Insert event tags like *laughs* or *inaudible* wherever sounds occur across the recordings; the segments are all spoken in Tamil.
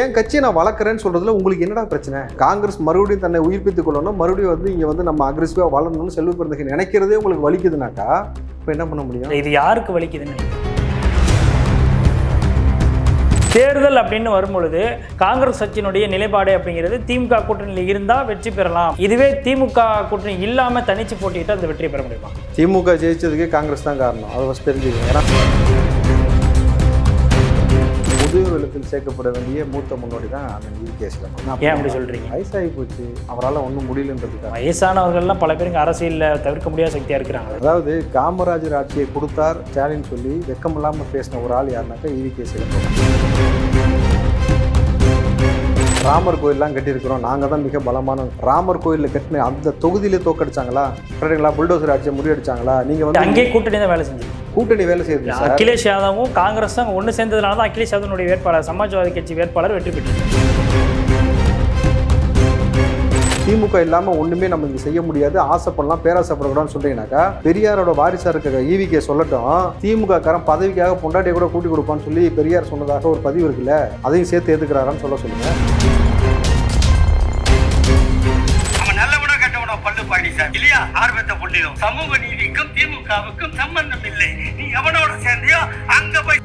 ஏன் கட்சியை நான் வளர்க்குறேன்னு சொல்றதுல உங்களுக்கு என்னடா பிரச்சனை? காங்கிரஸ் மறுபடியும் தன்னை உயிர்ப்பித்துக் கொள்ளணும் மறுபடியும் வந்து இங்க வந்து நம்ம அக்ரெசிவாக வளரணும்னு செல்வ பிறந்தகை நினைக்கிறதே உங்களுக்கு வலிக்குதுனாக்கா இப்போ என்ன பண்ண முடியும்? இது யாருக்கு வலிக்குதுன்னு? தேர்தல் அப்படின்னு வரும்பொழுது காங்கிரஸ் கட்சியினுடைய நிலைப்பாடு அப்படிங்கிறது திமுக கூட்டணியில் இருந்தால் வெற்றி பெறலாம். இதுவே திமுக கூட்டணி இல்லாமல் தனிச்சு போட்டிட்டு அந்த வெற்றி பெற முடியுமா? திமுக ஜெயிச்சதுக்கு காங்கிரஸ் தான் காரணம். அதை ஃபஸ்ட் தெரிஞ்சுக்கங்க. ஏன்னா முதியோர் இல்லத்தில் சேர்க்கப்பட வேண்டிய மூத்த முன்னோடி தான் அண்ணன் யூகேஸ்ல ஏன் அப்படி சொல்றீங்க? வயசாகி போச்சு. அவரால் ஒன்றும் முடியலன்றதுக்காக. வயசானவர்கள்லாம் பல பேருக்கு அரசியலில் தவிர்க்க முடியாத சக்தியாக இருக்கிறாங்க. அதாவது காமராஜர் ஆட்சியை கொடுத்தார் ஸ்டாலின் சொல்லி வெக்கமில்லாமல் பேசின ஒரு ஆள் யாருனாக்கா ஈவி கே ராமர் கோயிலெலாம் கட்டியிருக்கிறோம். நாங்கள் தான் மிக பலமான ராமர் கோயிலில் கட்டின அந்த தொகுதியிலே தோக்கடிச்சாங்களா? கரெக்டுங்களா புல்டோசர் ஆட்சியை முறியடிச்சாங்களா? நீங்கள் வந்து அங்கேயே கூட்டணி தான் வேலை செஞ்சது கூட்டணி வேலை செய்யுது அகிலேஷ் யாதவும் காங்கிரஸும் ஒன்று சேர்ந்ததுனால தான் அகிலேஷ் யாதவனுடைய வேட்பாளர் சமாஜ்வாதி கட்சி வேட்பாளர் வெற்றி பெற்றது. திமுக இல்லாமல் ஒன்றுமே நம்ம இங்கே செய்ய முடியாது. ஆசைப்படலாம் பேராசைப்படக்கூடாதுன்னு சொல்றீங்கன்னாக்கா பெரியாரோட வாரிசா இருக்க ஈவிகே சொல்லட்டும் திமுக காரன் பதவிக்காக பொண்டாட்டியை கூட கூட்டி கொடுப்பான்னு சொல்லி பெரியார் சொன்னதாக ஒரு பதிவு இருக்குல்ல அதையும் சேர்த்து ஏத்துக்கிறாரான்னு சொல்ல சொல்லுங்க. பல்லு பாடி சார் இல்லையா? ஆர்வத்தை புள்ளியும் சமூக நீதிக்கும் திமுகவுக்கும் சம்பந்தம் இல்லை. நீ எவனோட சேர்ந்தியோ அங்க போய்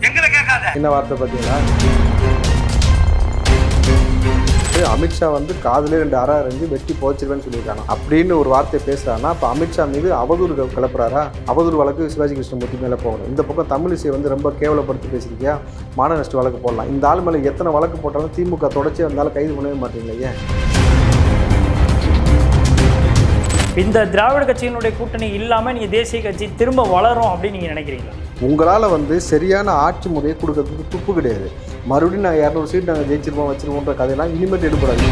எங்களை கேட்காத. என்ன வார்த்தை பார்த்தீங்களா? அமித்ஷா வந்து காதுல ரெண்டு அற அறிஞ்சு வெட்டி போச்சிருவேன்னு சொல்லியிருக்காங்க. அப்படின்னு ஒரு வார்த்தையை பேசுறாங்கன்னா அப்போ அமித்ஷா மீது அவதூறு க- கிளப்புறாரா அவதூறு வழக்கு சிவாஜி கிருஷ்ணமூர்த்தி மேலே போகணும். இந்த பக்கம் தமிழிசை வந்து ரொம்ப கேவலப்படுத்தி பேசியிருக்கியா? மான நஷ்ட வழக்கு போடலாம். இந்த ஆள் மேலே எத்தனை வழக்கு போட்டாலும் திமுக தொடர்ச்சி வந்தாலும் கைது பண்ணவே மாட்டீங்களா ஏன்? இந்த திராவிட கட்சியினுடைய கூட்டணி இல்லாமல் நீங்கள் தேசிய கட்சி திரும்ப வளரும் அப்படின்னு நீங்கள் நினைக்கிறீங்களா? உங்களால் வந்து சரியான ஆட்சி முறையை கொடுக்கறதுக்கு துப்பு கிடையாது. மறுபடியும் நான் இரநூறு சீட் நாங்கள் ஜெயிச்சிருப்போம் வச்சிருப்போன்ற கதையெல்லாம் இனிமேல் எடுப்படாது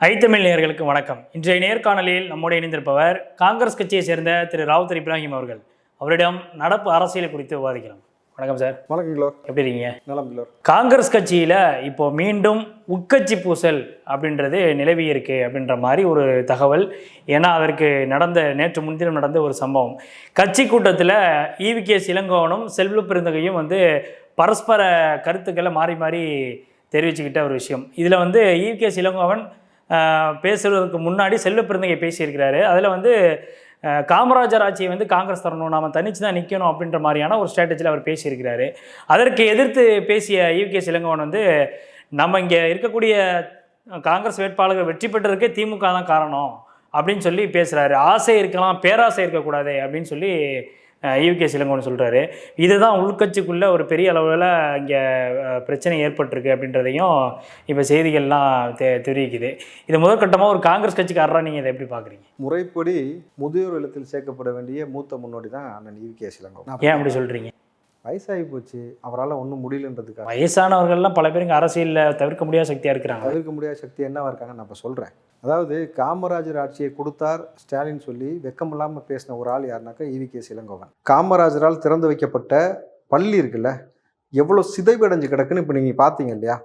ஐத்தமிழ் நேயர்களுக்கு வணக்கம். இன்றைய நேர்காணலில் நம்முடைய இணைந்திருப்பவர் காங்கிரஸ் கட்சியை சேர்ந்த திரு ராவுத்தர் இப்ராஹிம் அவர்கள். அவரிடம் நடப்பு அரசியல் குறித்து விவாதிக்கலாம். வணக்கம் சார். வணக்கம் கிலோர் எப்படி இருக்கீங்க? நலம் காங்கிரஸ் கட்சியில் இப்போ மீண்டும் உட்கட்சி பூசல் அப்படின்றது நிலவி இருக்கு அப்படின்ற மாதிரி ஒரு தகவல். ஏன்னா அதற்கு நடந்த நேற்று முன்தினம் நடந்த ஒரு சம்பவம். கட்சி கூட்டத்தில் ஈவிகே இளங்கோவனும் செல்வ பெருந்தகையும் வந்து பரஸ்பர கருத்துக்களை மாறி மாறி தெரிவிச்சுக்கிட்ட ஒரு விஷயம். இதில் வந்து ஈவிகே இளங்கோவன் ஆஹ், பேசுறதுக்கு முன்னாடி செல்வ பெருந்தகை பேசியிருக்கிறாரு. அதில் வந்து காமராஜர் ஆட்சியை வந்து காங்கிரஸ் தரணும் நாம் தனிச்சு தான் நிற்கணும் அப்படின்ற மாதிரியான ஒரு ஸ்ட்ராட்டஜியில் அவர் பேசியிருக்கிறாரு. அதற்கு எதிர்த்து பேசிய யுகே சிலங்கவன் வந்து நம்ம இங்கே இருக்கக்கூடிய காங்கிரஸ் வேட்பாளர்கள் வெற்றி பெற்றதுக்கே திமுக தான் காரணம் அப்படின்னு சொல்லி பேசுகிறாரு ஆசை இருக்கலாம் பேராசை இருக்கக்கூடாது அப்படின்னு சொல்லி ஈவிகே இளங்கோவன் சொல்கிறாரு இதுதான் உள்கட்சிக்குள்ள ஒரு பெரிய அளவில் இங்கே பிரச்சனை ஏற்பட்டிருக்கு அப்படின்றதையும் இப்போ செய்திகள்லாம் தெ தெரிவிக்குது. இது முதற்கட்டமாக ஒரு காங்கிரஸ் கட்சிக்காரராக நீங்கள் இதை எப்படி பார்க்குறீங்க முறைப்படி முதியோர் இல்லத்தில் சேர்க்கப்பட வேண்டிய மூத்த முன்னோடி தான் அண்ணன் ஈவி கே சிலங்கோ. ஏன் அப்படி சொல்கிறீங்க வயசாகி போச்சு. அவரால் ஒன்றும் முடியலன்றதுக்காக. வயசானவர்கள்லாம் பல பேருக்கு அரசியலில் தவிர்க்க முடியாத சக்தியாக இருக்கிறாங்க. தவிர்க்க முடியாத சக்தி என்னவா இருக்காங்க நான் இப்போ சொல்கிறேன் அதாவது காமராஜர் ஆட்சியை கொடுத்தார் ஸ்டாலின் சொல்லி வெக்கமில்லாமல் பேசின ஒரு ஆள் யாருனாக்கா ஈவி கே. இளங்கோவன் காமராஜரால் திறந்து வைக்கப்பட்ட பள்ளி இருக்குல்ல எவ்வளோ சிதைவடைஞ்சு கிடக்குன்னு இப்போ நீங்கள் பார்த்தீங்க இல்லையா?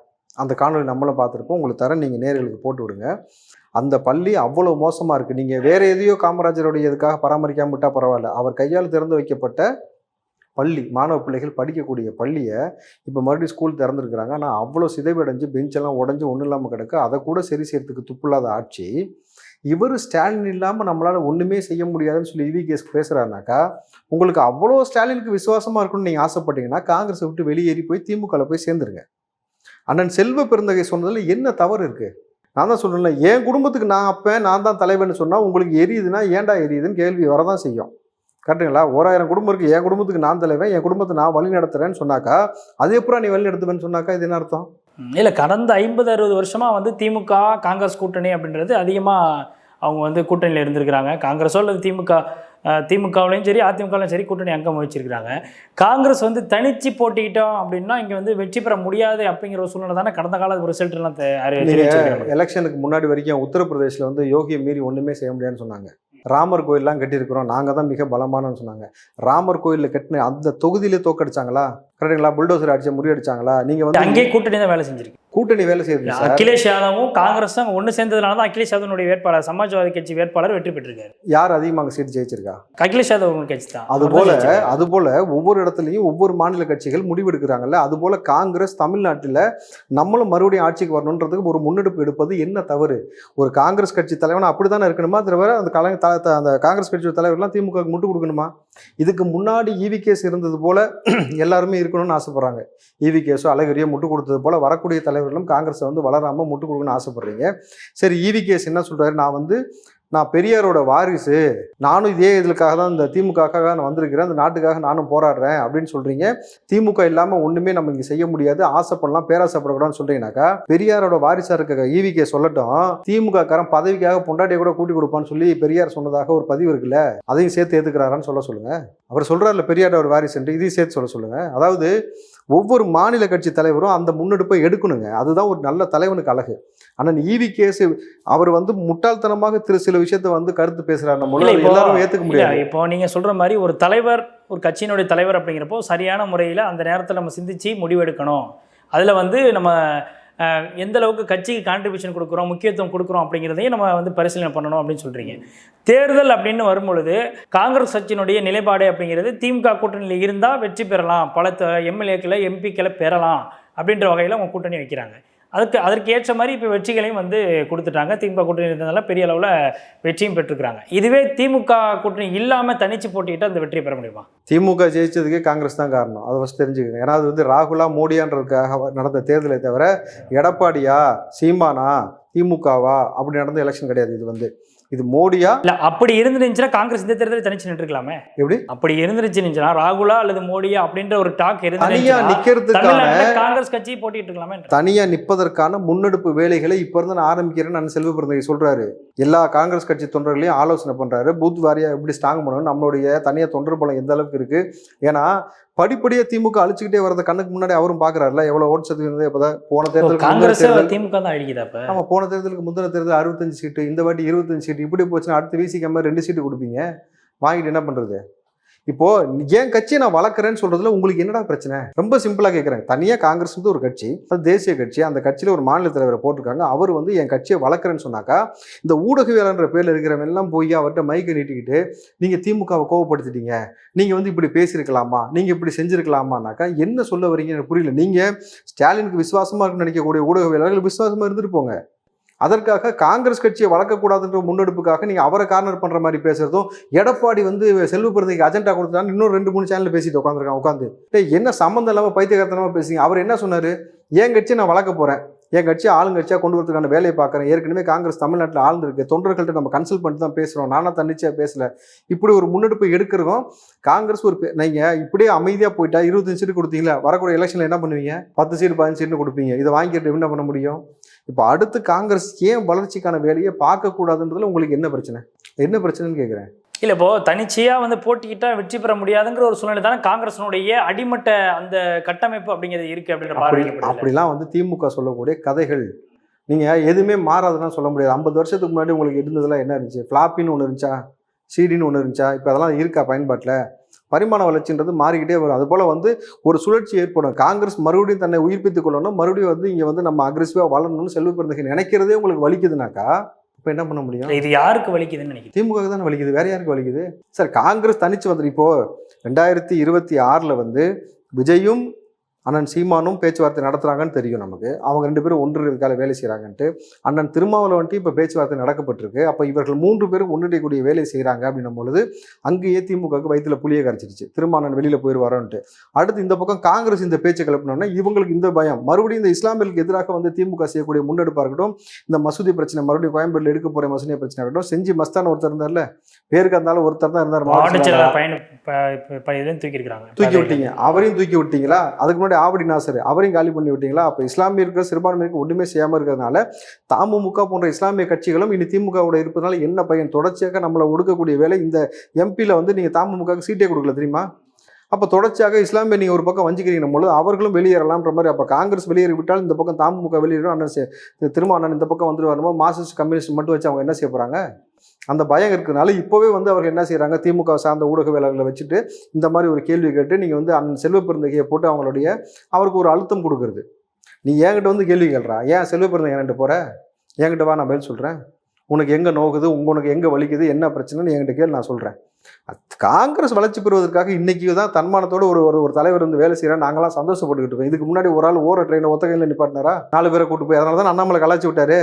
அந்த காணொலி நம்மளும் பார்த்துருப்போம். உங்களுக்கு தரேன் நீங்கள் நேர்களுக்கு போட்டு விடுங்க. அந்த பள்ளி அவ்வளோ மோசமாக இருக்குது நீங்கள் வேறு எதையோ காமராஜருடைய இதுக்காக பராமரிக்காம விட்டால் பரவாயில்ல. அவர் கையால் திறந்து வைக்கப்பட்ட பள்ளி மாணவ பிள்ளைகள் படிக்கக்கூடிய பள்ளியை இப்போ மறுபடியும் ஸ்கூல் திறந்துருக்குறாங்க. ஆனால் அவ்வளோ சிதைவடைஞ்சு பெஞ்செல்லாம் உடஞ்சி ஒன்றும் இல்லாமல் கிடக்கு. அதை கூட சரி செய்யறதுக்கு துப்பில்லாத ஆட்சி. இவர் ஸ்டாலின் இல்லாமல் நம்மளால் ஒன்றுமே செய்ய முடியாதுன்னு சொல்லி இவிகேஸ் பேசுகிறாருனாக்கா உங்களுக்கு அவ்வளோ ஸ்டாலினுக்கு விசுவாசமாக இருக்கும்னு நீங்கள் ஆசைப்பட்டீங்கன்னா காங்கிரஸை விட்டு வெளியேறி போய் திமுகவில் போய் சேர்ந்துருங்க. அண்ணன் செல்வ பெருந்தகை சொன்னதில் என்ன தவறு இருக்குது நான் தான் சொல்லல என் குடும்பத்துக்கு நான் அப்பேன் நான் தான் தலைவன் சொன்னால் உங்களுக்கு எரியுதுன்னா ஏன்டா எரியுதுன்னு கேள்வி வரதான் செய்யும். கரெக்டுங்களா? ஓராயிரம் குடும்பம் இருக்குது என் குடும்பத்துக்கு நான் தலைவன் என் குடும்பத்தை நான் வழி நடத்துறேன்னு சொன்னாக்கா அது எப்பறம் நீ வழி நடத்துவேன்னு சொன்னாக்கா இது என்ன அர்த்தம்? இல்லை கடந்த ஐம்பது அறுபது வருஷமாக வந்து திமுக காங்கிரஸ் கூட்டணி அப்படின்றது அதிகமாக அவங்க வந்து கூட்டணியில் இருந்திருக்கிறாங்க. காங்கிரஸோ அல்லது திமுக திமுகவுலையும் சரி அதிமுகவிலையும் சரி கூட்டணி அங்கம் வச்சிருக்கிறாங்க காங்கிரஸ் வந்து தனிச்சு போட்டிக்கிட்டோம் அப்படின்னா இங்கே வந்து வெற்றி பெற முடியாது அப்படிங்கிற ஒரு சூழ்நிலை தானே கடந்த கால ரிசல்ட் எல்லாம் தெ- அறி- தெரிவிச்சிருக்கிறாங்க. எலெக்ஷனுக்கு முன்னாடி வரைக்கும் உத்தரப்பிரதேசில் வந்து யோகியை மீறி ஒன்றுமே செய்ய முடியாதுன்னு சொன்னாங்க. ராமர் கோயிலெலாம் கட்டியிருக்கிறோம். நாங்கள் தான் மிக பலமானன்னு சொன்னாங்க. ராமர் கோயிலில் கட்டின அந்த தொகுதியிலே தோக்கடிச்சாங்களா? கரெக்டுங்களா? புல்டோசர் அடிச்சு முறியடிச்சாங்களா நீங்கள் வந்து அங்கேயே கூட்டணி தான் வேலை செஞ்சிருக்கு. கூட்டணி வேலை செய்யுது அகிலேஷ் யாதவும் காங்கிரஸும் ஒன்று சேர்ந்ததுனால தான் அகிலேஷ் யாதவனுடைய வேட்பாளர் சமாஜ்வாதி கட்சி வேட்பாளர் வெற்றி பெற்றிருக்காரு. யார் அதிகமாக சீட் ஜெயிச்சிருக்கா? அகிலேஷ் யாதவ் கட்சி தான். அது போல. அது போல ஒவ்வொரு இடத்துலையும் ஒவ்வொரு மாநில கட்சிகள் முடிவெடுக்கிறாங்கல்ல அது போல காங்கிரஸ் தமிழ்நாட்டில் நம்மளும் மறுபடியும் ஆட்சிக்கு வரணுன்றதுக்கு ஒரு முன்னெடுப்பு எடுப்பது என்ன தவறு? ஒரு காங்கிரஸ் கட்சி தலைவன் அப்படி தானே இருக்கணுமா? தவிர அந்த கலை அந்த காங்கிரஸ் கட்சி தலைவர்லாம் திமுக முட்டு கொடுக்கணுமா? இதுக்கு முன்னாடி ஈவி கேஸ் இருந்தது போல *clears throat* எல்லாருமே இருக்கணும்னு ஆசைப்படுறாங்க. ஈவி கேஸோ அழகிரியோ முட்டு கொடுத்தது போல் வரக்கூடிய தலைவர்களும் காங்கிரஸை வந்து வளராம முட்டு கொடுக்கணும்னு ஆசைப்படுறீங்க. சரி ஈவி கேஸ் என்ன சொல்கிறாரு நான் வந்து நான் பெரியாரோட வாரிசு. நானும் இதே இதுக்காக தான் இந்த திமுகக்காக நான் வந்திருக்கிறேன். அந்த நாட்டுக்காக நானும் போராடுறேன் அப்படின்னு சொல்றீங்க. திமுக இல்லாமல் ஒன்றுமே நம்ம இங்கே செய்ய முடியாது. ஆசைப்படலாம் பேராசைப்படக்கூடாதுன்னு சொல்றீங்கன்னாக்கா பெரியாரோட வாரிசாக இருக்க ஈவிகே சொல்லட்டும் திமுகக்காரன் பதவிக்காக பொண்டாட்டியை கூட கூட்டி கொடுப்பான்னு சொல்லி பெரியார் சொன்னதாக ஒரு பதிவு இருக்குல்ல அதையும் சேர்த்து ஏற்றுக்கிறாரான்னு சொல்ல சொல்லுங்கள் அவர் சொல்கிறார்ல பெரியாரோட வாரிசுன்ட்டு இதையும் சேர்த்து சொல்ல சொல்லுங்கள் அதாவது ஒவ்வொரு மாநில கட்சி தலைவரும் அந்த முன்னெடுப்பை எடுக்கணுங்க. அதுதான் ஒரு நல்ல தலைவனுக்கு அழகு. ஆனால் ஈவி கேஸ் அவர் வந்து முட்டாள்தனமாக திரு சில விஷயத்த வந்து கருத்து பேசுறாரு. நம்ம எல்லாரும் இல்ல, முடியாது. இப்போ நீங்க சொல்ற மாதிரி ஒரு தலைவர் ஒரு கட்சியினுடைய தலைவர் அப்படிங்கிறப்போ சரியான முறையில் அந்த நேரத்தில் நம்ம சிந்திச்சு முடிவெடுக்கணும். அதில் வந்து நம்ம எந்த அளவுக்கு கட்சிக்கு கான்ட்ரிபியூஷன் கொடுக்குறோம் முக்கியத்துவம் கொடுக்குறோம் அப்படிங்கிறதையும் நம்ம வந்து பரிசீலனை பண்ணணும் அப்படின்னு சொல்கிறீங்க தேர்தல் அப்படின்னு வரும்பொழுது காங்கிரஸ் கட்சியினுடைய நிலைப்பாடு அப்படிங்கிறது திமுக கூட்டணியில் இருந்தால் வெற்றி பெறலாம். பல எம்எல்ஏக்களை எம்பிக்களை பெறலாம் அப்படின்ற வகையில் அவங்க கூட்டணி வைக்கிறாங்க. அதுக்கு அதற்கு ஏற்ற மாதிரி இப்போ வெற்றிகளையும் வந்து கொடுத்துட்டாங்க. திமுக கூட்டணி இருந்ததுனால பெரிய அளவில் வெற்றியும் பெற்றுக்கிறாங்க. இதுவே திமுக கூட்டணி இல்லாமல் தனிச்சு போட்டிட்டு அந்த வெற்றியை பெற முடியுமா? திமுக ஜெயிச்சதுக்கு காங்கிரஸ் தான் காரணம். அதை ஃபஸ்ட் தெரிஞ்சுக்கோங்க. ஏன்னா அது வந்து ராகுலா மோடியான்றதுக்காக நடந்த தேர்தலை தவிர எடப்பாடியா சீமானா திமுகவா அப்படி நடந்த எலெக்ஷன் கிடையாது இது வந்து. இது மோடியா? இல்ல அப்படி இருந்துருந்துச்சுன்னா காங்கிரஸ் இந்த தேர்தலில் தனிச்சு நின்றுக்கலாமே எப்படி? அப்படி இருந்துருச்சுன்னா ராகுலா அல்லது மோடியா அப்படின்ற ஒரு டாக் தனியா நிக்கிறதுக்கான காங்கிரஸ் கட்சி போட்டிட்டு இருக்கலாமே. தனியா நிற்பதற்கான முன்னெடுப்பு வேலைகளை இப்ப இருந்து நான் ஆரம்பிக்கிறேன்னு நான் செல்வ பிறந்தகை சொல்றாரு. எல்லா காங்கிரஸ் கட்சி தொண்டர்களையும் ஆலோசனை பண்றாரு. பூத் வாரியா எப்படி ஸ்ட்ராங் பண்ணணும் நம்மளுடைய தனியா தொண்டர் பலம் எந்த அளவுக்கு இருக்கு? ஏன்னா படிப்படியா திமுக அழிச்சுக்கிட்டே வரத கண்ணுக்கு முன்னாடி அவரும் பாக்குறாருல? எவ்வளவு ஓட் சதவீதம் இப்பதான் போன தேர்தலுக்கு முந்தின காங்கிரஸ் தேர்தல் திமுக தான் அழிக்குது அப்ப. ஆமா போன தேர்தலுக்கு முந்தின தேர்தல் அறுபத்தஞ்சு சீட்டு இந்த வாட்டி இருபத்தஞ்சு சீட்டு இப்படி போச்சுன்னா அடுத்து விசிக்கு மாதிரி ரெண்டு சீட்டு கொடுப்பீங்க. வாங்கிட்டு என்ன பண்றது? இப்போ என் கட்சியை நான் வளர்க்குறேன்னு சொல்றதுல உங்களுக்கு என்னடா பிரச்சனை? ரொம்ப சிம்பிளா கேட்குறேன் தனியா காங்கிரஸ் வந்து ஒரு கட்சி அது தேசிய கட்சி அந்த கட்சியில ஒரு மாநில தலைவரை போட்டிருக்காங்க. அவர் வந்து என் கட்சியை வளர்க்குறேன்னு சொன்னாக்கா இந்த ஊடகவியலாளன்ற பேர்ல இருக்கிறவங்க எல்லாம் போய் அவர்கிட்ட மைக்கை நீட்டிக்கிட்டு நீங்க திமுகவை கோவப்படுத்திட்டீங்க. நீங்க வந்து இப்படி பேசியிருக்கலாமா? நீங்க இப்படி செஞ்சிருக்கலாமானாக்கா என்ன சொல்ல வரீங்கன்னு புரியல. நீங்க ஸ்டாலினுக்கு விசுவாசமா இருக்குன்னு நினைக்கக்கூடிய ஊடகவியலாளர்கள் விசுவாசமா இருந்துட்டு போங்க. அதற்காக காங்கிரஸ் கட்சியை வளர்க்கக்கூடாதுன்ற முன்னெடுப்புக்காக நீங்கள் அவரை கார்னர் பண்ணுற மாதிரி பேசுகிறதும் எடப்பாடி வந்து செல்வ பிறந்தைக்கு அஜெண்டா கொடுத்தான்னு இன்னும் ரெண்டு மூணு சேனல் பேசிட்டு உட்காந்துருக்கான் உட்காந்து என்ன சம்மந்தம் இல்லாமல் பைத்தியகாரத்தனமாக பேசுங்க அவர் என்ன சொன்னார்? என் கட்சியை நான் வளர்க்க போகிறேன் என் கட்சி ஆளுங்கட்சியாக கொண்டு வரதுக்கான வேலையை பார்க்குறேன். ஏற்கனவே காங்கிரஸ் தமிழ்நாட்டில் ஆழ்ந்திருக்கு. தொண்டர்கள்ட்ட நம்ம கன்சல்ட் பண்ணிட்டு தான் பேசுகிறோம் நானா தன்னிச்சையாக பேசல. இப்படி ஒரு முன்னெடுப்பு எடுக்கிறதும் காங்கிரஸ் ஒரு நீங்கள் இப்படியே அமைதியாக போயிட்டா இருபத்தஞ்சு சீட்டு கொடுத்தீங்களா வரக்கூடிய எலெக்ஷனில் என்ன பண்ணுவீங்க? பத்து சீட்டு பதினஞ்சு சீட்டு கொடுப்பீங்க. இதை வாங்கிட்டு என்ன பண்ண முடியும்? இப்போ அடுத்து காங்கிரஸ் ஏன் வளர்ச்சிக்கான வேலையை பார்க்கக்கூடாதுன்றதுல உங்களுக்கு என்ன பிரச்சனை? என்ன பிரச்சனைன்னு கேட்குறேன் இல்ல இப்போ தனிச்சையா வந்து போட்டிக்கிட்டா வெற்றி பெற முடியாதுங்கிற ஒரு சூழ்நிலை தானே காங்கிரஸினுடைய அடிமட்ட அந்த கட்டமைப்பு அப்படிங்கிறது இருக்கு அப்படின்ற அப்படி பார்வை அப்படிலாம் வந்து திமுக சொல்லக்கூடிய கதைகள். நீங்கள் எதுவுமே மாறாதுன்னா சொல்ல முடியாது. ஐம்பது வருஷத்துக்கு முன்னாடி உங்களுக்கு இருந்ததெல்லாம் என்ன இருந்துச்சு? ஃப்ளாப்பின்னு ஒன்று இருந்துச்சா? சிடின்னு ஒன்று இருந்துச்சா? இப்போ அதெல்லாம் இருக்கா பயன்பாட்டில்? பரிமாண வளர்ச்சின்றது மாறிக்கிட்டே வரும். அதுபோல் வந்து ஒரு சுழற்சி ஏற்படும். காங்கிரஸ் மறுபடியும் தன்னை உயிர்ப்பித்துக் கொள்ளணும். மறுபடியும் வந்து இங்கே வந்து நம்ம அக்ரெசிவாக வளரணும்னு செல்வ பிறந்தகை நினைக்கிறதே உங்களுக்கு வலிக்குதுனாக்கா இப்போ என்ன பண்ண முடியும்? இது யாருக்கு வலிக்குதுன்னு நினைக்கிறேன் திமுக தானே வலிக்குது. வேற யாருக்கு வலிக்குது? சார் காங்கிரஸ் தனிச்சு வந்து இப்போ ரெண்டாயிரத்தி இருபத்தி ஆறில் வந்து விஜயும் அண்ணன் சீமானும் பேச்சுவார்த்தை நடத்துகிறாங்கன்னு தெரியும் நமக்கு. அவங்க ரெண்டு பேரும் ஒன்றுக்கால வேலை செய்கிறாங்கன்ட்டு அண்ணன் திருமாவளவன்ட்டு இப்போ பேச்சுவார்த்தை நடக்கப்பட்டிருக்கு. அப்போ இவர்கள் மூன்று பேரும் ஒன்றிணையக்கூடிய வேலை செய்கிறாங்க அப்படின்னும் பொழுது அங்கேயே திமுகவுக்கு வயிற்றுல புளியை கரைச்சிருச்சு. திருமானன் வெளியில் போயிடுவாரோன்ட்டு அடுத்து இந்த பக்கம் காங்கிரஸ் இந்த பேச்சு கிளப்பினோன்னா இவங்களுக்கு இந்த பயம். மறுபடியும் இந்த இஸ்லாமியர்களுக்கு எதிராக வந்து திமுக செய்யக்கூடிய முன்னெடுப்பாக இருக்கட்டும் இந்த மசூதி பிரச்சனை மறுபடியும் கோயம்பேட்டில் எடுக்க போகிற மசூதி பிரச்சனை இருக்கட்டும் செஞ்சு மஸ்தான் ஒருத்தர் இருந்தார்ல பேருக்கு இருந்தாலும் ஒருத்தர் தான் இருந்தார் தூக்கி இருக்காங்க தூக்கி விட்டீங்க. அவரையும் தூக்கி விட்டீங்களா? அதுக்கு முன்னாடி ஆவடி நாசர் அவரையும் காலி பண்ணி விட்டீங்களா? அப்போ இஸ்லாமியர்கள் சிறுபான்மையிற்கு ஒன்றுமே செய்யாமல் இருக்கிறதுனால தமுமுக போன்ற இஸ்லாமிய கட்சிகளும் இனி திமுகவோட இருப்பதனால என்ன பயன் தொடர்ச்சியாக நம்மளை ஒடுக்கக்கூடிய வேலை இந்த எம்பியில் வந்து நீங்கள் தமுமுகவுக்கு சீட்டே கொடுக்கல தெரியுமா? அப்போ தொடர்ச்சியாக இஸ்லாமிய நீங்கள் ஒரு பக்கம் வஞ்சிக்கிறீங்க பொழுது அவர்களும் வெளியேறலாம்ன்ற மாதிரி அப்போ காங்கிரஸ் வெளியேறி விட்டால் இந்த பக்கம் தமுமுக வெளியேறும் அண்ணன் திரும்ப அண்ணன் இந்த பக்கம் வந்துட்டு வரும்போது மார்க்சிஸ்ட் கம்யூனிஸ்ட் மட்டும் வச்சு அவங்க என்ன செய்ய போகிறாங்க அந்த பயம் இருக்கிறதுனால இப்போவே வந்து அவர்கள் என்ன செய்கிறாங்க திமுக சார்ந்த ஊடகவியலாளர்களை வச்சுட்டு இந்த மாதிரி ஒரு கேள்வி கேட்டு நீங்கள் வந்து அந்த செல்வ பிறந்தகையை போட்டு அவங்களுடைய அவருக்கு ஒரு அழுத்தம் கொடுக்குறது. நீ என்கிட்ட வந்து கேள்வி கேள்றா ஏன் செல்வ பிறந்தகை என்கிட்ட போகிற என்கிட்ட வா நான் பதில் சொல்கிறேன் உனக்கு எங்கே நோகுது? உங்க உனக்கு எங்கே வலிக்குது? என்ன பிரச்சனைன்னு என்கிட்ட கேள்வி நான் சொல்கிறேன் காங்கிரஸ் வளர்ச்சி பெறுவதற்காக இன்றைக்கி தான் தன்மானத்தோட ஒரு ஒரு ஒரு தலைவர் வந்து வேலை செய்கிறேன் நாங்களாம் சந்தோஷப்பட்டுக்கிட்டு இருக்கோம். இதுக்கு முன்னாடி ஒரு ஆள் ஓர ட்ரெயினை ஒத்த கையில் நிப்பாட்டினாரா? நாலு பேரை கூட்டு போய் அதனால தான் அண்ணாமலை கலாச்சி விட்டாரு.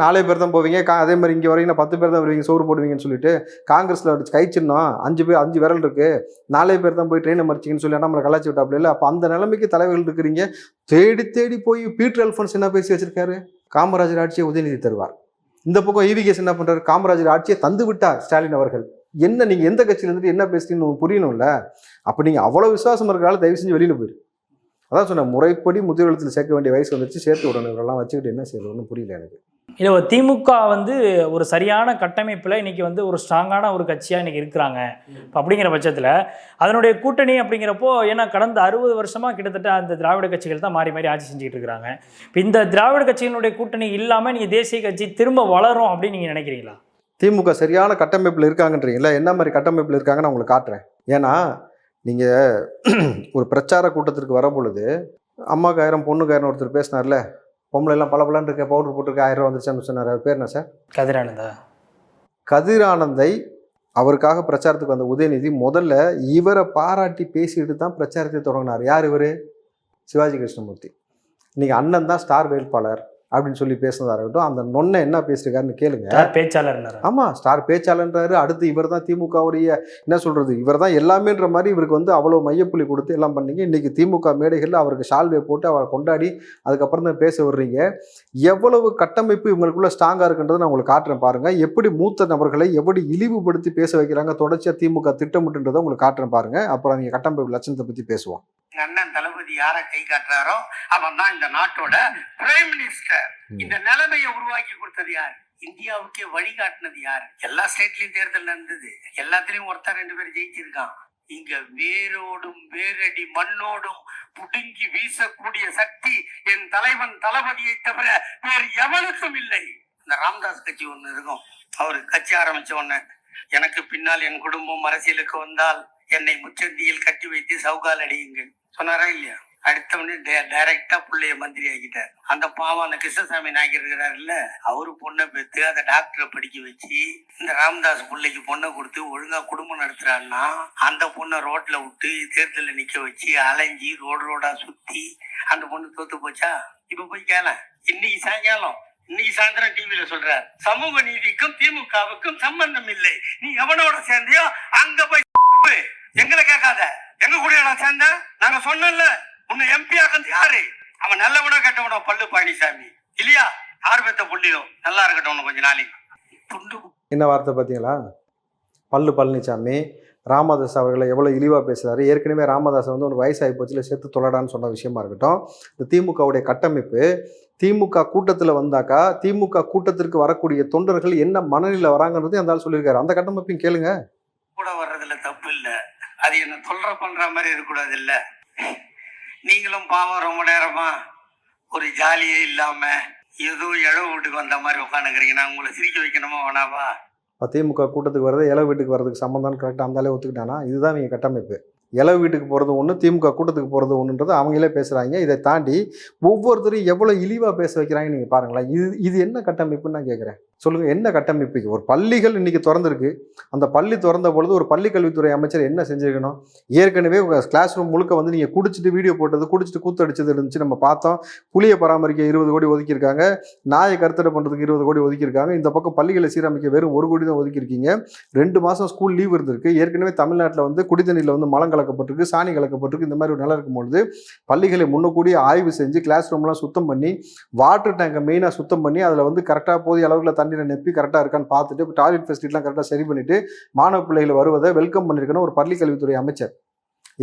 நாலே பேர் தான் போவீங்க. கா அதே மாதிரி இங்கே வரீங்கன்னா பத்து பேர் தான் வருவீங்க சோறு போடுவீங்கன்னு சொல்லிட்டு காங்கிரஸில் கை சின்னம் அஞ்சு பேர் அஞ்சு விரல் இருக்கு. நாலே பேர் தான் போய் ட்ரெயினை மறிச்சிங்கன்னு சொல்லி நம்மளை கலாச்சி விட்டாப்ல இல்லை? அப்போ அந்த நிலைமைக்கு தலைவர்கள் இருக்கிறீங்க. தேடி தேடி போய் பீட்டர் அல்ஃபன்ஸ் என்ன பேசி வச்சிருக்காரு? காமராஜர் ஆட்சியை உதயநிதி தருவார். இந்த பக்கம் ஈவிகேஸ் என்ன பண்ணுறாரு காமராஜர் ஆட்சியை தந்து விட்டார் ஸ்டாலின் அவர்கள். என்ன நீங்கள் எந்த கட்சியில இருந்துட்டு என்ன பேசுறீங்கன்னு உங்களுக்கு புரியணும்ல அப்போ நீங்கள் அவ்வளோ விசுவாசம் இருக்கிறால தயவு செஞ்சு வெளியில் போயிரு. அதான் சொன்னேன் முறைப்படி முதியோரத்தில் சேர்க்க வேண்டிய வயசு வந்துச்சு சேர்த்து விடணும் இவரெல்லாம் வச்சுக்கிட்டு என்ன செய்யறதுன்னு புரியல எனக்கு. இல்லை திமுக வந்து ஒரு சரியான கட்டமைப்பில் இன்னைக்கு வந்து ஒரு ஸ்ட்ராங்கான ஒரு கட்சியாக இன்னைக்கு இருக்கிறாங்க. இப்போ அப்படிங்கிற பட்சத்தில் அதனுடைய கூட்டணி அப்படிங்கிறப்போ ஏன்னா கடந்த அறுபது வருஷமாக கிட்டத்தட்ட அந்த திராவிட கட்சிகள் தான் மாறி மாறி ஆட்சி செஞ்சுக்கிட்டு இருக்கிறாங்க. இப்போ இந்த திராவிட கட்சிகளுடைய கூட்டணி இல்லாமல் நீங்கள் தேசிய கட்சி திரும்ப வளரும் அப்படின்னு நீங்கள் நினைக்கிறீங்களா? திமுக சரியான கட்டமைப்பில் இருக்காங்கன்றீங்களா என்ன மாதிரி கட்டமைப்பில் இருக்காங்கன்னு நான் உங்களுக்கு காட்டுறேன். ஏன்னா நீங்கள் ஒரு பிரச்சார கூட்டத்திற்கு வர பொழுது அம்மாக்காயிரம் பொண்ணுக்காயிரம் ஒருத்தர் பேசினார்ல பொம்பளை எல்லாம் பல பலன் இருக்க பவுடர் போட்டிருக்க. ஆயிரம் ரூபா வந்துருச்சான்னு சொன்னார். அவர் பேர் என்ன சார்? கதிரானந்தா. கதிரானந்தை அவருக்காக பிரச்சாரத்துக்கு வந்த உதயநிதி முதல்ல இவரை பாராட்டி பேசிட்டு தான் பிரச்சாரத்தை தொடங்கினார். யார் இவர்? சிவாஜி கிருஷ்ணமூர்த்தி. இன்னைக்கு அண்ணன் தான் ஸ்டார் வேட்பாளர். அப்படின்னு சொல்லி பேசுனதா இருக்கட்டும் அந்த நொன்னை என்ன பேசிருக்காருன்னு கேளுங்க. பேச்சாளர் ஆமா ஸ்டார் பேச்சாளன்றாரு அடுத்து இவர் தான் திமுகவுடைய என்ன சொல்றது இவர் தான் எல்லாமேன்ற மாதிரி இவருக்கு வந்து அவ்வளோ மையப்புள்ளி கொடுத்து எல்லாம் பண்ணீங்க. இன்னைக்கு திமுக மேடைகளில் அவருக்கு ஷால்வை போட்டு அவரை கொண்டாடி அதுக்கப்புறம் தான் பேச விடுறீங்க எவ்வளவு கட்டமைப்பு இவங்களுக்குள்ள ஸ்ட்ராங்கா இருக்குன்றதை நான் உங்களுக்கு காட்டுறேன் பாருங்க. எப்படி மூத்த நபர்களை எப்படி இழிவுபடுத்தி பேச வைக்கிறாங்க தொடர்ச்சியா திமுக திட்டமிட்டுன்றதை உங்களுக்கு காட்டுறேன் பாருங்க. அப்புறம் அவங்க கட்டமைப்பு லட்சணத்தை பத்தி பேசுவோம். எங்க அண்ணன் தளபதி யாரை கை காட்டுறாரோ அவன் தான் இந்த நாட்டோட பிரைம் மினிஸ்டர் இந்த நிலைமையை உருவாக்கி கொடுத்தது யார்? இந்தியாவுக்கே வழிகாட்டினது யார்? எல்லா ஸ்டேட்லயும் தேர்தல் நடந்தது. எல்லாத்துலயும் ஒருத்தர் ரெண்டு பேர் ஜெயிச்சிருக்கான். இங்க வேரோடும் வேரடி மண்ணோடும் புடுங்கி வீசக்கூடிய சக்தி என் தலைவன் தளபதியை தவிர வேறு எவனுக்கும் இல்லை. இந்த ராம்தாஸ் கட்சி ஒண்ணு இருக்கும். அவரு கட்சி ஆரம்பிச்ச உடனே எனக்கு பின்னால் என் குடும்பம் அரசியலுக்கு வந்தால் என்னை முச்சந்தியில் கட்டி வைத்து சவுகால் அடியுங்கள். சொன்னாரா இல்லையா? அடுத்தவனே டைரக்டா பிள்ளைய மந்திரி ஆக்கிட்டார். அந்த பாவம் அந்த கிருஷ்ணசாமி நாயக்கர் இருக்கிறாருல்ல அவரு பொண்ணை பெத்து அந்த டாக்டரை படிக்க வச்சு இந்த ராமதாஸ் பிள்ளைக்கு பொண்ணை கொடுத்து ஒழுங்கா குடும்பம் நடத்துறான்னா அந்த பொண்ணை ரோட்ல விட்டு தேர்தலில் நிக்க வச்சு அலைஞ்சி ரோடு ரோடா சுத்தி அந்த பொண்ணு தோத்து போச்சா? இப்ப போய் கேள. இன்னைக்கு சாயங்காலம் இன்னைக்கு சாயந்தரம் டிவியில சொல்றாரு சமூக நீதிக்கும் திமுகவுக்கும் சம்பந்தம் இல்லை. நீ எவனோட சேர்ந்தியோ அங்க போய் *laughs* எங்களை கேட்காத. எங்க கூட நான் சேர்ந்த? நாங்க சொன்னோம்ல உன்னை எம்பி ஆகிறது யாரு? அவன் நல்லவனா கெட்டவனோ பல்லு பழனிசாமி இல்லையா? ஆறு பெத்த புள்ளியோ? நல்லா இருக்கட்டும் கொஞ்ச நாளைக்கு. என்ன வார்த்தை பார்த்தீங்களா பல்லு பழனிசாமி ராமதாஸ் அவர்களை எவ்வளோ இழிவாக பேசுகிறாரு ஏற்கனவே ராமதாஸ் வந்து ஒரு வயசாகி போச்சுல சேர்த்து தொலைடான்னு சொன்ன விஷயமா இருக்கட்டும். இந்த திமுகவுடைய கட்டமைப்பு திமுக கூட்டத்தில் வந்தாக்கா திமுக கூட்டத்திற்கு வரக்கூடிய தொண்டர்கள் என்ன மனநிலையில் வராங்கன்றது அந்த ஆள் சொல்லியிருக்காரு. அந்த கட்டமைப்பையும் கேளுங்க. கூட வர்றதுல தப்பு இல்ல அது என்ன தொல்லை பண்ற மாதிரி இருக்கக்கூடாது இல்ல நீங்களும் பாவம் ரொம்ப நேரமா ஒரு ஜாலியே இல்லாம ஏதோ இழவு வீட்டுக்கு வந்த மாதிரி உட்காந்துக்கிறீங்க நான் உங்களை சிரிக்க வைக்கணுமா வேணாவா? திமுக கூட்டத்துக்கு வர்றது இளவு வீட்டுக்கு வர்றதுக்கு சம்மந்தம் கரெக்டாக அந்தாலே ஒத்துக்கிட்டானா? இதுதான் இவங்க கட்டமைப்பு. இளவு வீட்டுக்கு போகிறது ஒன்று திமுக கூட்டத்துக்கு போகிறது ஒன்றுன்றது அவங்களே பேசுகிறாங்க இதை தாண்டி ஒவ்வொருத்தரும் எவ்வளோ இழிவாக பேச வைக்கிறாங்கன்னு நீங்கள் பாருங்களேன். இது இது என்ன கட்டமைப்புன்னு நான் கேட்குறேன் சொல்லுங்கள் என்ன கட்டமைப்பு ஒரு பள்ளிகள் இன்றைக்கி திறந்துருக்கு. அந்த பள்ளி திறந்த பொழுது ஒரு பள்ளி கல்வித்துறை அமைச்சர் என்ன செஞ்சுருக்கணும்? ஏற்கனவே கிளாஸ் ரூம் முழுக்க வந்து நீங்கள் குடிச்சிட்டு வீடியோ போட்டது குடிச்சிட்டு கூத்தடிச்சது இருந்துச்சு. நம்ம பார்த்தோம் புளியை பராமரிக்க இருபது கோடி ஒதுக்கியிருக்காங்க. நாயை கருத்தடை பண்ணுறதுக்கு இருபது கோடி ஒதுக்கியிருக்காங்க. இந்த பக்கம் பள்ளிகளை சீரமைக்க வெறும் ஒரு கோடி தான் ஒதுக்கியிருக்கீங்க. ரெண்டு மாதம் ஸ்கூல் லீவ் இருந்திருக்கு. ஏற்கனவே தமிழ்நாட்டில் வந்து குடிதண்ணியில் வந்து மலம் கலக்கப்பட்டிருக்கு சாணி கலக்கப்பட்டிருக்கு. இந்த மாதிரி ஒரு நிலை இருக்கும்பொழுது பள்ளிகளை முன்னக்கூடிய ஆய்வு செஞ்சு கிளாஸ் ரூம்லாம் சுத்தம் பண்ணி வாட்டர் டேங்கை மெயினாக சுத்தம் பண்ணி அதில் வந்து கரெக்டாக போதிய அளவில் தண்ணீரை நெப்பி கரெக்டாக இருக்கான்னு பார்த்துட்டு டாய்லெட் ஃபெசிலிட்டிலாம் கரெக்டாக சரி பண்ணிவிட்டு மாணவ பிள்ளைகள் வருவதை வெல்கம் பண்ணியிருக்கணும் ஒரு பள்ளி கல்வித்துறை அமைச்சர்.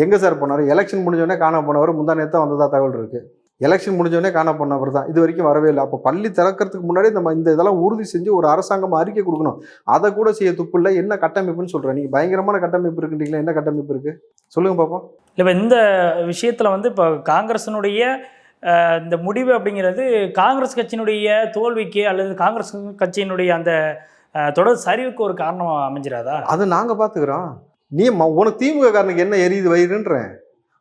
எங்கே சார் போனார்? எலெக்ஷன் முடிஞ்சோடனே காண போனவர். முந்தா நேரத்தான் வந்ததா தகவல் இருக்குது எலெக்ஷன் முடிஞ்சோடனே காண போனவர் தான். இது வரைக்கும் வரவே இல்லை. அப்போ பள்ளி திறக்கிறதுக்கு முன்னாடி நம்ம இந்த இதெல்லாம் உறுதி செஞ்சு ஒரு அரசாங்கம் அறிக்கை கொடுக்கணும். அதை கூட செய்ய துப்பு இல்லை. என்ன கட்டமைப்புன்னு சொல்கிறேன் நீங்கள் பயங்கரமான கட்டமைப்பு இருக்குன்றீங்களா என்ன கட்டமைப்பு இருக்குது சொல்லுங்கள் பார்ப்போம் இல்லை இந்த விஷயத்தில் வந்து இப்போ காங்கிரஸினுடைய இந்த முடிவு அப்படிங்கிறது காங்கிரஸ் கட்சியினுடைய தோல்விக்கு அல்லது காங்கிரஸ் கட்சியினுடைய அந்த தொடர் சரிவுக்கு ஒரு காரணம் அமைஞ்சிராதா? அதை நாங்க பாத்துக்கிறோம். நீ உனக்கு திமுக காரனுக்கு என்ன எரியுது வயிறுன்றேன்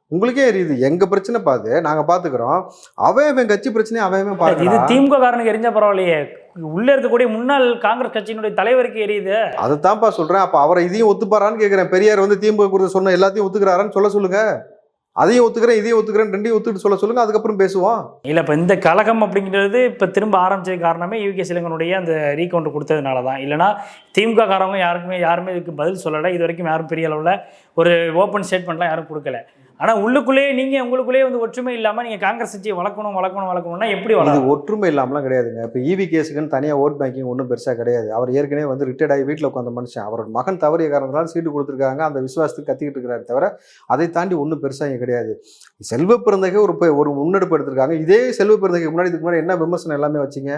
உங்களுக்கே எரியுது. எங்க பிரச்சனை பாத்து நாங்க பாத்துக்கிறோம். அவன் கட்சி பிரச்சனையை அவன் அவன் இது திமுக காரனுக்கு எரிஞ்சா பரவாயில்லையே. உள்ள இருக்கக்கூடிய முன்னாள் காங்கிரஸ் கட்சியினுடைய தலைவருக்கு எரியுது. அதைத்தான்ப்பா சொல்றேன். அப்ப அவரை இதையும் ஒத்துப்பாரான்னு கேக்குறேன். பெரியார் வந்து திமுக குறித்து சொன்ன எல்லாத்தையும் ஒத்துக்கிறாரான்னு சொல்ல சொல்லுங்க. அதையும் ஒத்துக்கிறேன் இதையும் ஒத்துக்கிறேன் ரெண்டையும் ஒத்துக்கிட்டு சொல்ல சொல்லுங்க அதுக்கப்புறம் பேசுவோம். இல்லை இப்போ இந்த கழகம் அப்படிங்கிறது இப்போ திரும்ப ஆரம்பிச்சது காரணமே யூகே சிலங்கனுடைய அந்த ரீகவுண்ட் கொடுத்ததுனால தான் இல்லைனா திமுக காரவங்க யாருக்குமே யாருமே இதுக்கு பதில் சொல்லலை. இது வரைக்கும் யாரும் பெரிய அளவில் ஒரு ஓப்பன் ஸ்டேட்மெண்ட்லாம் யாரும் கொடுக்கல. ஆனால் உள்ளுக்குள்ளேயே நீங்கள் உங்களுக்குள்ளேயே வந்து ஒற்றுமை இல்லாமல் நீங்கள் காங்கிரஸ் கட்சியை வளர்க்கணும் வளர்க்கணும் வளர்க்கணும்னா எப்படி இது வளரும் ஒற்றுமை இல்லாமலாம் கிடையாதுங்க. இப்போ இவி கேஸுக்குன்னு தனியாக ஓட் பேங்கிங் ஒன்றும் பெருசாக கிடையாது. அவர் ஏற்கனவே வந்து ரிட்டையர்ட் ஆகி வீட்டில் உட்காந்த மனுஷன். அவரோட மகன் தவறிய காரணத்தினால சீட்டு கொடுத்துருக்காங்க. அந்த விசுவாசத்துக்கு கத்திக்கிட்டு இருக்கிறாரு தவிர அதை தாண்டி ஒன்றும் பெருசாக இங்கே கிடையாது. செல்வ பிறந்தகை ஒரு ஒரு முன்னெடுப்பு எடுத்திருக்காங்க. இதே செல்வ பிறந்தகை முன்னாடி இதுக்கு முன்னாடி என்ன விமர்சனம் எல்லாமே வச்சிங்க?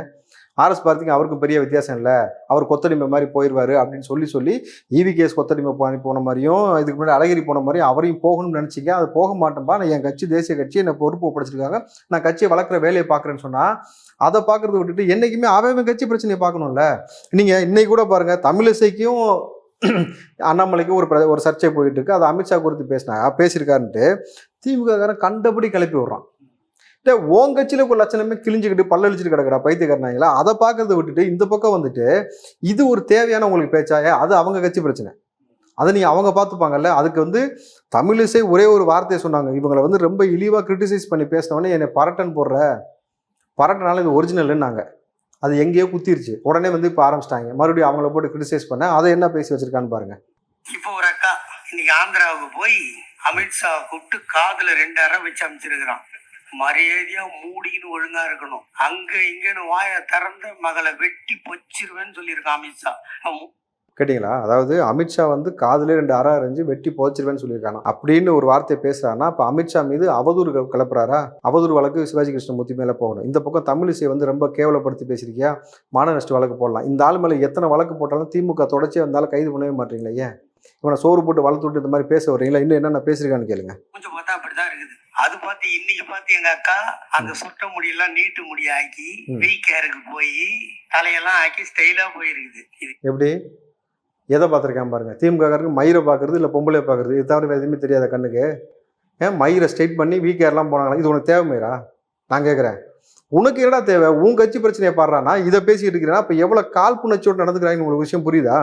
ஆர்எஸ் பார்த்திங்க அவருக்கும் பெரிய வித்தியாசம் இல்லை. அவர் கொத்தடிமை மாதிரி போயிடுவார் அப்படின்னு சொல்லி சொல்லி இவி கேஸ் கொத்தடிமை போன போன மாதிரியும் இதுக்கு முன்னாடி அழகிரி போன மாதிரியும் அவரையும் போகணும்னு நினச்சிங்க. அது போக மாட்டேன்பா. நான் என் கட்சி தேசிய கட்சி என்னை பொறுப்பு ஒப்படைச்சிருக்காங்க. நான் கட்சியை வளர்க்குற வேலையை பார்க்குறேன்னு சொன்னால் அதை பார்க்குறத விட்டுட்டு என்றைக்குமே அவன் கட்சி பிரச்சனையை பார்க்கணும்ல. நீங்கள் இன்னைக்கு கூட பாருங்கள் தமிழிசைக்கும் அண்ணாமலைக்கும் ஒரு பிர- ஒரு சர்ச்சை போயிட்டு இருக்கு. அது அமித்ஷா குறித்து பேசினா பேசியிருக்காருன்ட்டு திமுக காரன் கண்டபடி கிளப்பி விடுறான். டே உன் கட்சியில ஒரு லட்சணமே கிழிஞ்சுக்கிட்டு பல்லழிச்சிட்டு கிடக்குறா பைத்தியக்காரனாங்களா? அதை பார்க்கறத விட்டுட்டு இந்த பக்கம் வந்துட்டு இது ஒரு தேவையான உங்களுக்கு பேச்சாயே அது அவங்க கட்சி பிரச்சனை. அதை நீ அவங்க பார்த்துப்பாங்கல்ல? அதுக்கு வந்து தமிழிசை ஒரே ஒரு வார்த்தையை சொன்னாங்க. இவங்களை வந்து ரொம்ப இழிவாக கிரிட்டிசைஸ் பண்ணி பேசினவொடனே என்னை பரட்டன் போடுற. பரட்டனால இது ஒரிஜினல்னாங்க அது எங்கேயோ குத்திருச்சு. உடனே வந்து இப்போ ஆரம்பிச்சிட்டாங்க. மறுபடியும் அவங்கள போட்டு கிரிட்டிசைஸ் பண்ண. அதை என்ன பேசி வச்சிருக்கான்னு பாருங்க. இப்போ ஒரு அக்கா இன்னைக்கு ஆந்திராவுக்கு போய் அமித்ஷா கூப்பிட்டு காதுல ரெண்டு அரை வச்சு அமைச்சிருக்கிறான். மரியாதையா மூடிக்கின்னு ஒழுங்கா இருக்கணும். அங்க இங்கன்னு வாயை திறந்து மகளை வெட்டி பொச்சிருவேன்னு சொல்லியிருக்கான் அமித்ஷா கேட்டிங்களா? அதாவது அமித்ஷா வந்து காதுல ரெண்டு அரை அரைஞ்சு வெட்டி போச்சிருவேன்னு சொல்லியிருக்காங்க அப்படின்னு ஒரு வார்த்தையை பேசுறாருன்னா அப்போ அமித்ஷா மீது அவதூறு கிளப்புறாரா? அவதூறு வழக்கு சிவாஜி கிருஷ்ணமூர்த்தி மேலே போகணும். இந்த பக்கம் தமிழிசை வந்து ரொம்ப கேவலப்படுத்தி பேசியிருக்கியா? மான நஷ்ட வழக்கு போடலாம். இந்த ஆள் மேலே எத்தனை வழக்கு போட்டாலும் திமுக தொடர்ச்சியாக வந்தாலும் கைது பண்ணவே மாட்டீங்களா ஏன்? இவனை சோறு போட்டு வளர்த்து விட்டு இந்த மாதிரி பேச வர்றீங்களா? இன்னும் என்னென்ன பேசியிருக்கான்னு கேளுங்க. கொஞ்சம் பார்த்தா பார்த்து இன்னைக்கு பார்த்து எங்க அக்கா அந்த சுட்ட முடியெல்லாம் நீட்டு முடி ஆக்கி. வீ கேருக்கு போய் தலையெல்லாம் ஆக்கி ஸ்டைலா போயிருக்குது. இது எப்படி? எதை பார்த்துருக்கான் பாருங்க. திமுககாரருக்கு மயிரை பார்க்கறது இல்லை பொம்பளை பார்க்கறது? இது தவிர எதுவுமே தெரியாத கண்ணுக்கு. ஏன் மயிரை ஸ்ட்ரைட் பண்ணி வீக்கேர்லாம் போனாங்களா? இது உனக்கு தேவை மயிரா? நான் கேட்குறேன் உனக்கு என்னடா தேவை? உன் கட்சி பிரச்சனையை பாடுறானா இதை பேசிட்டு இருக்கிறேன்னா அப்போ எவ்வளோ காழ்ப்புணர்ச்சியோடு நடந்துக்கிறாங்கன்னு உங்களுக்கு விஷயம் புரியுதா?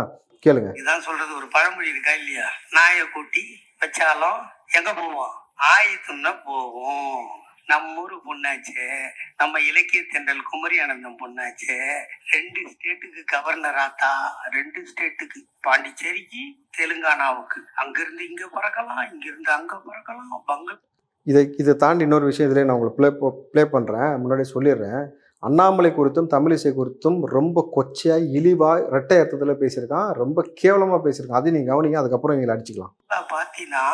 கேளுங்க. இதுதான் சொல்றது. ஒரு பழமொழி இருக்கா இல்லையா? நாயை கூட்டி வச்சாலும் எங்க போவோம்? ஆயத்துன்னா போவோம் நம்ம ஊரு பொண்ணாச்சே. நம்ம இலக்கிய தென்றல் குமரி ஆனந்தம் பொண்ணாச்சே. ரெண்டு ஸ்டேட்டுக்கு கவர்னர் ஆத்தா. ரெண்டு ஸ்டேட்டுக்கு பாண்டிச்சேரிக்கு தெலுங்கானாவுக்கு. அங்கிருந்து இங்க பறக்கலாம் இங்கிருந்து அங்க பறக்கலாம். பங்க இதை இதை தாண்டி இன்னொரு விஷயம் இதில் நான் உங்களுக்கு ப்ளே ப்ளே பண்ணுறேன் முன்னாடியே சொல்லிடுறேன். அண்ணாமலை குறித்தும் தமிழிசை குறித்தும் ரொம்ப கொச்சையாக இழிவாக ரெட்டை அர்த்தத்தில் பேசியிருக்கான். ரொம்ப கேவலமாக பேசியிருக்கான். அதையும் நீங்கள் கவனிங்க அதுக்கப்புறம் இவங்களை அடிச்சுக்கலாம். பாத்தீங்கன்னா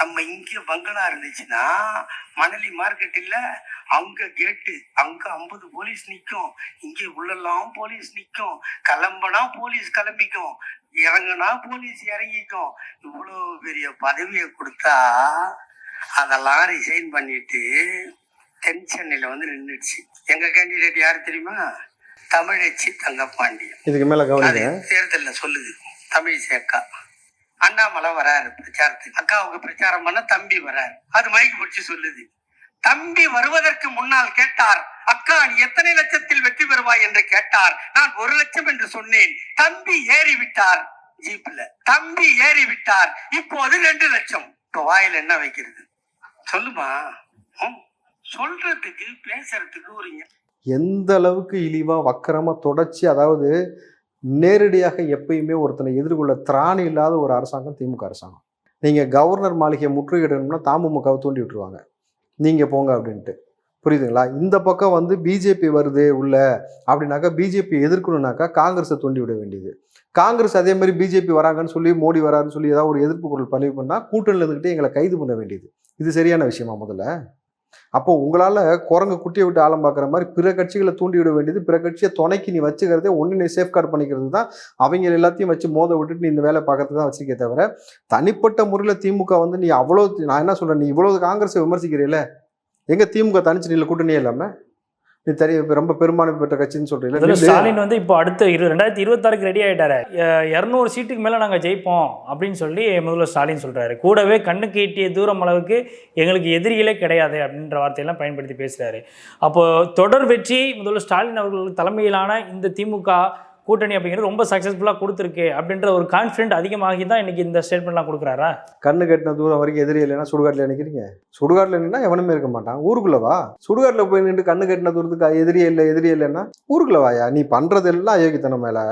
நம்ம இங்க பங்களா இருந்துச்சுன்னா மணலி மார்க்கெட் இல்ல அங்க கேட்டு அங்க ஐம்பது போலீஸ் நிக்கும். இங்க உள்ளெல்லாம் போலீஸ் நிக்கும். கிளம்புனா போலீஸ் கிளம்பிக்கும். இறங்குனா போலீஸ் இறங்கிக்கும். இவ்வளவு பெரிய பதவியை கொடுத்தா அதெல்லாம் ரிசைன் பண்ணிட்டு தென் சென்னையில வந்து நின்றுச்சு எங்க கேண்டிடேட் யாரு தெரியுமா? தமிழச்சி தங்கப்பாண்டியன் இதுக்கு மேலே தேர்தல்ல சொல்லுது. தமிழிசை அக்கா. அண்ணாமலை வராரு பிரச்சாரத்துக்கு. அக்காவுக்கு பிரச்சாரம் பண்ண தம்பி வராரு. அது மைக்கு பிடிச்சி சொல்லுது. தம்பி வருவதற்கு முன்னால் கேட்டார் அக்கா நீ எத்தனை லட்சத்தில் வெற்றி பெறுவாய்? என்று கேட்டார். நான் ஒரு லட்சம் என்று சொன்னேன். தம்பி ஏறி விட்டார் ஜீப்ல தம்பி ஏறி விட்டார் இப்போது ரெண்டு லட்சம். இப்போ வாயில என்ன வைக்கிறது? சொல்லுமா? சொல்றதுக்கு பேசுறதுக்கு ஒரு எந்த அளவுக்கு இழிவா வக்கரமா தொடர்ச்சி அதாவது நேரடியாக எப்பயுமே ஒருத்தனை எதிர்கொள்ள திராணி இல்லாத ஒரு அரசாங்கம் திமுக அரசாங்கம். நீங்கள் கவர்னர் மாளிகையை முற்றுகையிடணும்னா தாமுமுகவை தூண்டி விட்டுருவாங்க. நீங்கள் போங்க அப்படின்ட்டு. புரியுதுங்களா? இந்த பக்கம் வந்து பிஜேபி வருது உள்ள அப்படின்னாக்கா பிஜேபி எதிர்க்கணும்னாக்கா காங்கிரஸை தூண்டி விட வேண்டியது. காங்கிரஸ் அதே மாதிரி பிஜேபி வராங்கன்னு சொல்லி மோடி வராருன்னு சொல்லி ஏதாவது ஒரு எதிர்ப்பு குரல் பதிவு பண்ணால் கூட்டணியில் இருந்துக்கிட்டே எங்களை கைது பண்ண வேண்டியது. இது சரியான விஷயமா முதல்ல? அப்போ உங்களால் குரங்கு குட்டியை விட்டு ஆழம் பார்க்குற மாதிரி பிற கட்சிகளை தூண்டி விட வேண்டியது பிற கட்சியை துணைக்கு நீ வச்சுக்கிறதே ஒன்று நீ சேஃப்கார்டு பண்ணிக்கிறது தான். அவங்க எல்லாத்தையும் வச்சு மோத விட்டுட்டு நீ இந்த வேலை பார்க்கறது தான் வச்சிருக்கே தவிர தனிப்பட்ட முறையில் திமுக வந்து நீ அவ்வளோ நான் என்ன சொல்கிறேன் நீ இவ்வளோ காங்கிரஸை விமர்சிக்கிறீல்ல? எங்க திமுக தனிச்சு நில கூட்டணியே இல்லாமல் தெரிய இப்ப ரொம்ப பெரும்பான்மை பெற்ற கட்சின்னு சொல்றீங்க ஸ்டாலின் வந்து இப்போ அடுத்த இரு ரெண்டாயிரத்தி இருபத்தாறுக்கு ரெடி ஆயிட்டாரு. அஹ் இருநூறு சீட்டுக்கு மேல நாங்க ஜெயிப்போம் அப்படின்னு சொல்லி முதல்ல ஸ்டாலின் சொல்றாரு. கூடவே கண்ணுக்கு எட்டிய தூரம் அளவுக்கு எங்களுக்கு எதிரிகளே கிடையாது அப்படின்ற வார்த்தையெல்லாம் பயன்படுத்தி பேசுறாரு. அப்போ தொடர் வெற்றி முதல்ல ஸ்டாலின் அவர்கள் தலைமையிலான இந்த திமுக கூட்டணி அப்படிங்கிறது ரொம்ப சக்ஸஸ்ஃபுல்லாக கொடுத்துருக்கு அப்படின்ற ஒரு கான்ஃபிடென்ட் அதிகமாகி தான் இன்னைக்கு இந்த ஸ்டேட்மெண்ட்லாம் கொடுக்குறாரா? கண்ணு கட்டின தூரம் வரைக்கும் எதிரி இல்லைன்னா சுடுகாட்டில் நினைக்கிறீங்க சுடுகாட்டில் நின்னா எவனுமே இருக்க மாட்டான். ஊருக்குள்ள வா. சுடுகாட்டில் போய் நின்று கண்ணு கட்டின தூரத்துக்கு எதிரி இல்லை எதிரி இல்லைன்னா ஊருக்குள்ள வாயா? நீ பண்ணுறதெல்லாம் அயோக்கித்தனம் மேலே.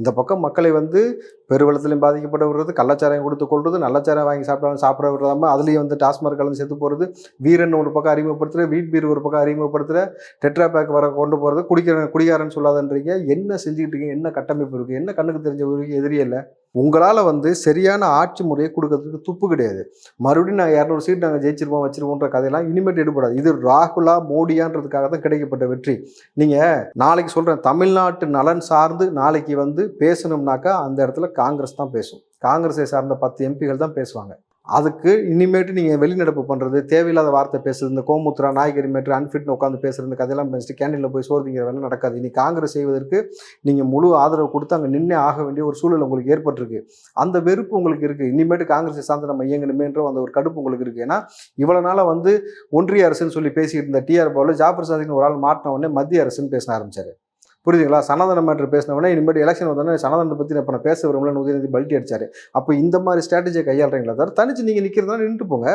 இந்த பக்கம் மக்களை வந்து பெருவளத்துலையும் பாதிக்கப்பட விடுறது கள்ளச்சாராயம் கொடுத்து கொள்வது நல்லச்சாரம் வாங்கி சாப்பிடாம சாப்பிட விடாம அதுலேயும் வந்து டாஸ்மாக் கலந்து செத்து போகிறது வீரன் ஒரு பக்கம் அறிமுகப்படுத்துகிற வீட் பீர் ஒரு பக்கம் அறிமுகப்படுத்துகிற டெட்ரா பேக் வர கொண்டு போகிறது குடிக்கிற குடிகாரன்னு சொல்லாதன்றீங்க. என்ன செஞ்சுக்கிட்டு இருக்கீங்க? என்ன கட்டமைப்பு இருக்குது என்ன கண்ணுக்கு தெரிஞ்ச ஒரு எதிரி இல்லை. உங்களால் வந்து சரியான ஆட்சி முறையை கொடுக்கறதுக்கு துப்பு கிடையாது. மறுபடியும் நாங்கள் இரநூறு சீட் நாங்கள் ஜெயிச்சிருப்போம் வச்சிருப்போன்ற கதையெல்லாம் இனிமேட்டு எடுபடாது. இது ராகுலா மோடியான்றதுக்காக தான் கிடைக்கப்பட்ட வெற்றி. நீங்கள் நாளைக்கு சொல்கிறேன் தமிழ்நாட்டு நலன் சார்ந்து நாளைக்கு வந்து பேசணும்னாக்கா அந்த இடத்துல காங்கிரஸ் தான் பேசும். காங்கிரஸை சார்ந்த பத்து எம்பிகள் தான் பேசுவாங்க. அதுக்கு இனிமேட்டு நீங்கள் வெளிநடப்பு பண்ணுறது தேவையில்லாத வார்த்தை பேசுறது இந்த கோமுத்ரா நாய்கறி மேட்ரு அன்ஃபிட்னு உட்காந்து பேசுறது இந்த கதையெல்லாம் பேசிட்டு கேண்டீனில் போய் சோர்திங்கிற வேலை நடக்காது. இனி காங்கிரஸ் செய்வதற்கு நீங்கள் முழு ஆதரவு கொடுத்து அங்கே நின்று ஆக வேண்டிய ஒரு சூழல் உங்களுக்கு ஏற்பட்டிருக்கு. அந்த வெறுப்பு உங்களுக்கு இருக்குது இனிமேட்டு காங்கிரஸை சார்ந்து நம்ம இயங்கணுமேன்ற அந்த ஒரு கடுப்பு உங்களுக்கு இருக்குது ஏன்னா இவ்வளோ நாளாக வந்து ஒன்றிய அரசுன்னு சொல்லி பேசிக்கிட்டு இருந்த டிஆர் பால் ஜாஃபர் சாதிக்னு ஒரு ஆள் மாட்டின உடனே மத்திய அரசுன்னு பேச ஆரம்பிச்சார். புரியுதுங்களா? சனாதன மேட்ரு பேசின இனிமேல் இனிமேட்டு எலெக்ஷன் வந்தோடனே சனாதனத்தை பற்றி இப்போ நான் பேச விரும்பலன்னு உதயநிதி பல்ட்டி அடிச்சாரு. அப்போ இந்த மாதிரி ஸ்ட்ராட்டஜியை கையாளுறீங்களா தவிர தனிச்சு நீங்கள் நிற்கிறதுனா நின்றுட்டு போங்க.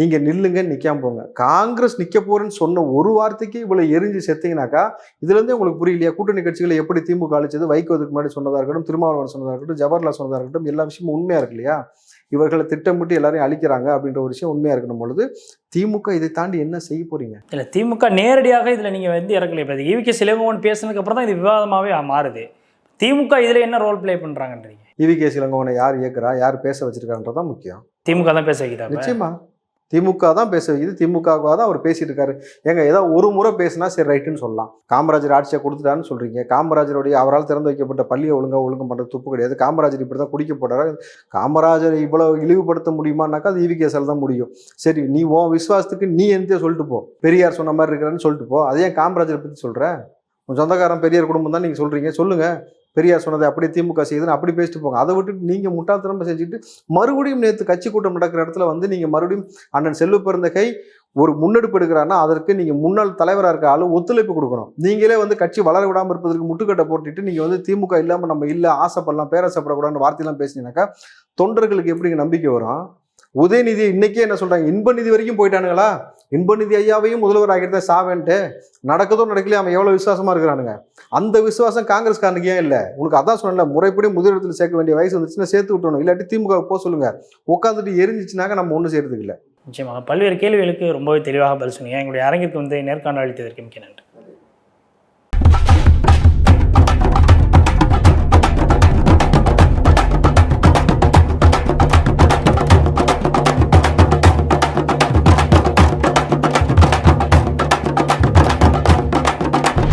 நீங்கள் நில்லுங்க நிற்காம போங்க. காங்கிரஸ் நிற்க போறேன்னு சொன்ன ஒரு வார்த்தைக்கு இவ்வளோ எரிஞ்சு செத்தீங்கனாக்கா இதுலேருந்தே உங்களுக்கு புரியலையா? கூட்டணி கட்சிகளை எப்படி திமுக அழிச்சது? வைகோ முன்னாடி சொன்னதாக இருக்கட்டும் திருமாவளவன் சொன்னதாக இருக்கட்டும் ஜவஹர்லால் சொன்னதாக இருக்கட்டும் எல்லா விஷயமும் உண்மையாக இருக்கு இல்லையா? இவர்களை திட்டமிட்டு எல்லாரையும் அழிக்கிறாங்க அப்படின்ற ஒரு விஷயம் உண்மையாக இருக்கணும் பொழுது திமுக இதை தாண்டி என்ன செய்ய போறீங்க? இல்லை திமுக நேரடியாக இதில் நீங்கள் வந்து இறக்கல இப்போ ஈவிகே சிலங்கோவன் பேசுனதுக்கு அப்புறம் தான் இது விவாதமாகவே மாறுது. திமுக இதில் என்ன ரோல் ப்ளே பண்ணுறாங்கன்றீங்க இவி கே சிலங்கோவனை யார் இயக்குறா யார் பேச வச்சிருக்கான்றதான் முக்கியம். திமுக தான் பேச வைக்கிறாங்க நிச்சயமா. திமுக தான் பேச வைக்குது திமுகவாக தான் அவர் பேசிட்டு இருக்காரு. ஏங்க ஏதோ ஒரு முறை பேசினா சரி ரைட்டுன்னு சொல்லலாம். காமராஜர் ஆட்சியை கொடுத்துட்டான்னு சொல்றீங்க. காமராஜருடைய அவரால் திறந்து வைக்கப்பட்ட பள்ளியை ஒழுங்கா ஒழுங்கம் பண்ணுறது துப்பு கிடையாது. காமராஜர் இப்படி தான் குடிக்க போடுறாரு காமராஜரை இவ்வளவு இழிவுபடுத்த முடியுமானாக்கா அது ஈவி தான் முடியும். சரி நீ உன் விசுவாசத்துக்கு நீ எந்த சொல்லிட்டு போ. பெரியார் சொன்ன மாதிரி இருக்கிறேன்னு சொல்லிட்டு போ. அதே ஏன் காமராஜரை பற்றி சொல்ற? உன் சொந்தக்காரன் பெரியார் குடும்பம் தான் நீங்கள் சொல்றீங்க? சொல்லுங்க. பெரியார் சொன்னதை அப்படியே திமுக செய்யுதுன்னு அப்படி பேசிட்டு போங்க. அதை விட்டுட்டு நீங்கள் முட்டாள்தனமா செஞ்சுட்டு மறுபடியும் நேற்று கட்சி கூட்டம் நடக்கிற இடத்துல வந்து நீங்கள் மறுபடியும் அண்ணன் செல்வ பிறந்தகை ஒரு முன்னெடுப்பு எடுக்கிறாருன்னா அதற்கு நீங்கள் முன்னாள் தலைவராக இருக்க ஆளு ஒத்துழைப்பு கொடுக்கணும். நீங்களே வந்து கட்சி வளர விடாமல் இருப்பதற்கு முட்டுக்கட்டை போட்டுட்டு நீங்கள் வந்து திமுக இல்லாமல் நம்ம இல்லை ஆசைப்படலாம் பேராசைப்படக்கூடாதுன்னு வார்த்தையெல்லாம் பேசினீங்கன்னாக்கா தொண்டர்களுக்கு எப்படிங்க நம்பிக்கை வரும்? உதயநிதி இன்னைக்கே என்ன சொல்கிறாங்க இன்ப நிதி வரைக்கும் போயிட்டானுங்களா? இன்பநிதி ஐயாவையும் முதல்வர் ஆகிட்டு சாவேன்ட்டு நடக்குதோ நடக்கலையே அவன் எவ்வளோ விசுவாசமாக இருக்கிறானுங்க. அந்த விசுவாசம் காங்கிரஸ்காரனுக்கு ஏன் இல்லை? உனக்கு அதான் சொன்னல முறைப்படி முதலிடத்தில் சேர்க்க வேண்டிய வயசு வந்துச்சுன்னா சேர்த்து விட்டணும் இல்லாட்டி திமுக போக சொல்லுங்க. உட்காந்துட்டு எரிஞ்சிச்சுனாக்க நம்ம ஒன்றும் செய்யறதுக்கு இல்லை. நிச்சயமாக. பல்வேறு கேள்விகளுக்கு ரொம்பவே தெளிவாக பதில் சொன்னீங்க. எங்களுடைய அரங்கிற்கு வந்து நேர்காணல் அளித்ததற்கு மிக்க நன்றி.